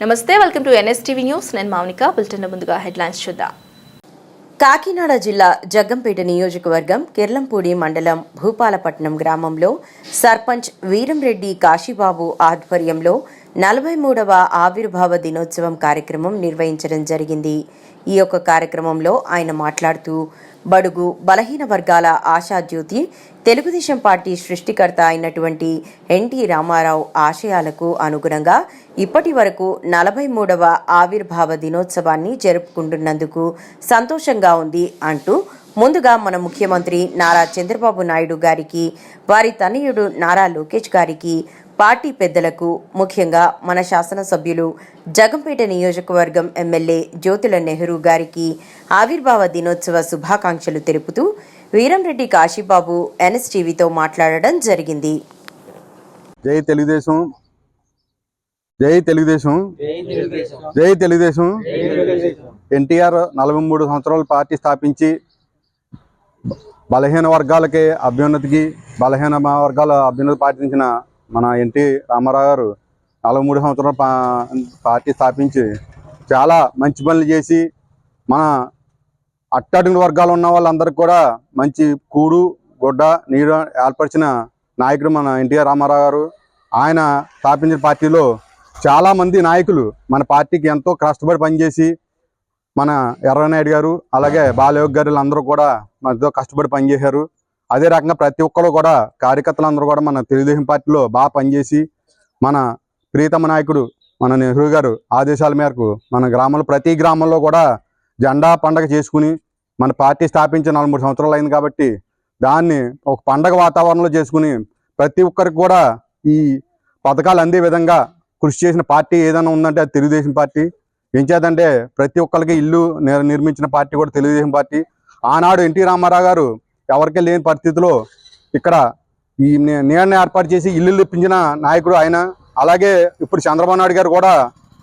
నమస్తే welcome to NSTV news. నేను Mounika. Bulletin ముందుగా హెడ్లైన్స్ చూద్దాం. కాకినాడ జిల్లా జగ్గంపేట నియోజకవర్గం కిర్లంపూడి మండలం భూపాలపట్నం గ్రామంలో సర్పంచ్ వీరంరెడ్డి కాశీబాబు ఆధ్వర్యంలో నలభై మూడవ ఆవిర్భావ దినోత్సవం కార్యక్రమం నిర్వహించడం జరిగింది. ఈ యొక్క కార్యక్రమంలో ఆయన మాట్లాడుతూ బడుగు బలహీన వర్గాల ఆశాజ్యోతి తెలుగుదేశం పార్టీ సృష్టికర్త అయినటువంటి ఎన్టీ రామారావు ఆశయాలకు అనుగుణంగా ఇప్పటి వరకు నలభై మూడవ ఆవిర్భావ దినోత్సవాన్ని జరుపుకుంటున్నందుకు సంతోషంగా ఉంది అంటూ ముందుగా మన ముఖ్యమంత్రి నారా చంద్రబాబు నాయుడు గారికి వారి తనయుడు నారా లోకేష్ గారికి పార్టీ పెద్దలకు ముఖ్యంగా మన శాసనసభ్యులు జగంపేట నియోజకవర్గం ఎమ్మెల్యే జ్యోతుల నెహ్రూ గారికి ఆవిర్భావ దినోత్సవ శుభాకాంక్షలు తెలుపుతూ వీరంరెడ్డి కాశీబాబు ఎన్ఎస్టీవీతో మాట్లాడడం జరిగింది. జై తెలుగుదేశం. జై తెలుగుదేశం. జై తెలుగుదేశం. ఎన్టీఆర్ నలభై మూడు సంవత్సరాలు పార్టీ స్థాపించి బలహీన వర్గాలకి అభ్యున్నతికి బలహీన వర్గాల అభ్యున్నతి పాటించిన మన ఎన్టీ రామారావు గారు నలభై మూడు సంవత్సరాలు పా- పార్టీ స్థాపించి చాలా మంచి పనులు చేసి మన అట్టడుగు వర్గాలు ఉన్న వాళ్ళందరికీ కూడా మంచి కూడు గుడ్డ నీరు ఏర్పరిచిన నాయకుడు మన ఎన్టీఆర్ రామారావు గారు. ఆయన స్థాపించిన పార్టీలో చాలామంది నాయకులు మన పార్టీకి ఎంతో కష్టపడి పనిచేసి మన ఎర్రనాయుడు గారు అలాగే బాలయోగ్ గారు అందరూ కూడా మనతో కష్టపడి పనిచేశారు. అదే రకంగా ప్రతి ఒక్కరు కూడా కార్యకర్తలందరూ కూడా మన తెలుగుదేశం పార్టీలో బాగా పనిచేసి మన ప్రీతమ నాయకుడు మన నెహ్రూ గారు ఆదేశాల మేరకు మన గ్రామంలో ప్రతి గ్రామంలో కూడా జెండా పండగ చేసుకుని మన పార్టీ స్థాపించి నలభై సంవత్సరాలు అయింది కాబట్టి దాన్ని ఒక పండగ వాతావరణంలో చేసుకుని ప్రతి ఒక్కరికి కూడా ఈ పథకాలు అందే విధంగా కృషి చేసిన పార్టీ ఏదైనా ఉందంటే అది తెలుగుదేశం పార్టీ. ఏం చేద్దంటే ప్రతి ఒక్కరికి ఇల్లు నిర్మించిన పార్టీ కూడా తెలుగుదేశం పార్టీ. ఆనాడు ఎన్టీ రామారావు గారు ఎవరికీ లేని పరిస్థితిలో ఇక్కడ ఈ నీళ్ళని ఏర్పాటు చేసి ఇల్లు ఇప్పించిన నాయకుడు ఆయన అలాగే ఇప్పుడు చంద్రబాబు నాయుడు గారు కూడా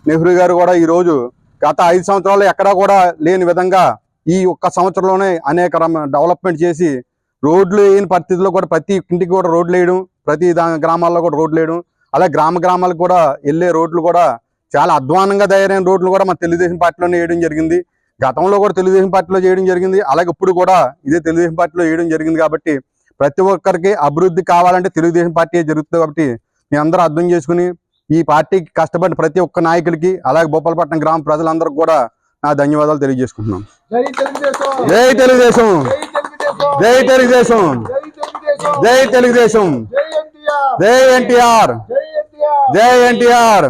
నెహ్రూ గారు కూడా ఈ రోజు గత ఐదు సంవత్సరాలు ఎక్కడా కూడా లేని విధంగా ఈ ఒక్క సంవత్సరంలోనే అనేక డెవలప్మెంట్ చేసి రోడ్లు వేయని పరిస్థితుల్లో కూడా ప్రతి ఇంటికి కూడా రోడ్లు వేయడం ప్రతి గ్రామాల్లో కూడా రోడ్లు వేయడం అలాగే గ్రామ గ్రామాలకు కూడా వెళ్ళే రోడ్లు కూడా చాలా అధ్వానంగా తయారైన రోడ్లు కూడా మన తెలుగుదేశం పార్టీలోనే వేయడం జరిగింది. గతంలో కూడా తెలుగుదేశం పార్టీలో చేయడం జరిగింది. అలాగే ఇప్పుడు కూడా ఇదే తెలుగుదేశం పార్టీలో వేయడం జరిగింది కాబట్టి ప్రతి ఒక్కరికి అభివృద్ధి కావాలంటే తెలుగుదేశం పార్టీ జరుగుతుంది కాబట్టి మీ అందరూ అర్థం చేసుకుని ఈ పార్టీకి కష్టపడిన ప్రతి ఒక్క నాయకుడికి అలాగే భూపాలపట్నం గ్రామ ప్రజలందరికీ కూడా నా ధన్యవాదాలు తెలియజేసుకుంటున్నాం. జై తెలుగుదేశం! జై తెలుగుదేశం! జై తెలుగుదేశం! జై ఎన్టీఆర్! జై ఎన్టీఆర్!